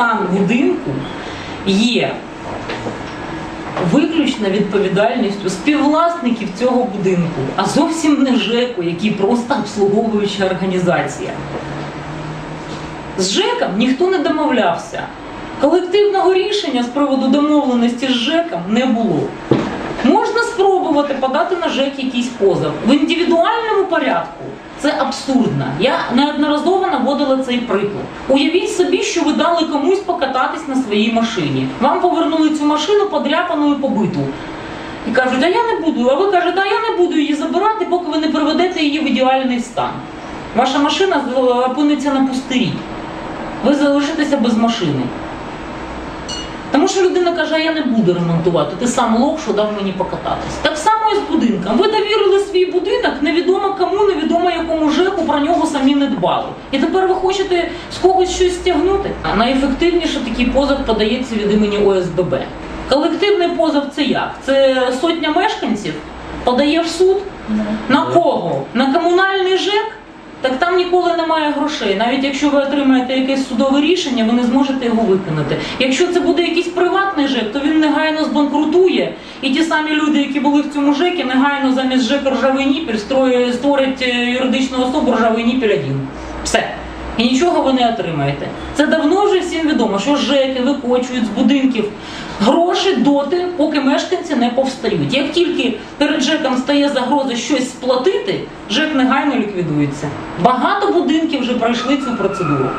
стан будинку є виключно відповідальністю співвласників цього будинку, а зовсім не ЖЕКу, який просто обслуговуюча організація. З ЖЕКом ніхто не домовлявся. Колективного рішення з приводу домовленості з ЖЕКом не було. Спробувати подати на ЖЕК якийсь позов в індивідуальному порядку. Це абсурдно. Я неодноразово наводила цей приклад. Уявіть собі, що ви дали комусь покататись на своїй машині. Вам повернули цю машину подряпану і побиту. І кажуть, а я не буду. А ви кажете, а я не буду її забирати, поки ви не приведете її в ідеальний стан. Ваша машина опиниться на пустирі. Ви залишитеся без машини. Тому що людина каже, а я не буду ремонтувати. Ти сам лох, що дав мені покататись. Так само і з будинком. Ви довірили свій будинок, невідомо кому, невідомо якому ЖЕКу про нього самі не дбали. І тепер ви хочете з когось щось стягнути. А найефективніше такий позов подається від імені ОСББ. Колективний позов це як? Це сотня мешканців подає в суд. На кого? На комунальний ЖЕК? Так там ніколи немає грошей. Навіть якщо ви отримаєте якесь судове рішення, ви не зможете його виконати. Якщо це буде якийсь приватний ЖЕК, то він негайно збанкрутує, і ті самі люди, які були в цьому ЖЕКі, негайно замість ЖЕК ржавий ніпіль створять е, юридичну особу ржавий ніпіль 1. Все. І нічого ви не отримаєте. Це давно вже всім відомо, що ЖЕКи викочують з будинків гроші доти, поки мешканці не повстають. Як тільки перед ЖЕКом стає загроза щось сплатити, ЖЕК негайно ліквідується. Багато будинків вже пройшли цю процедуру.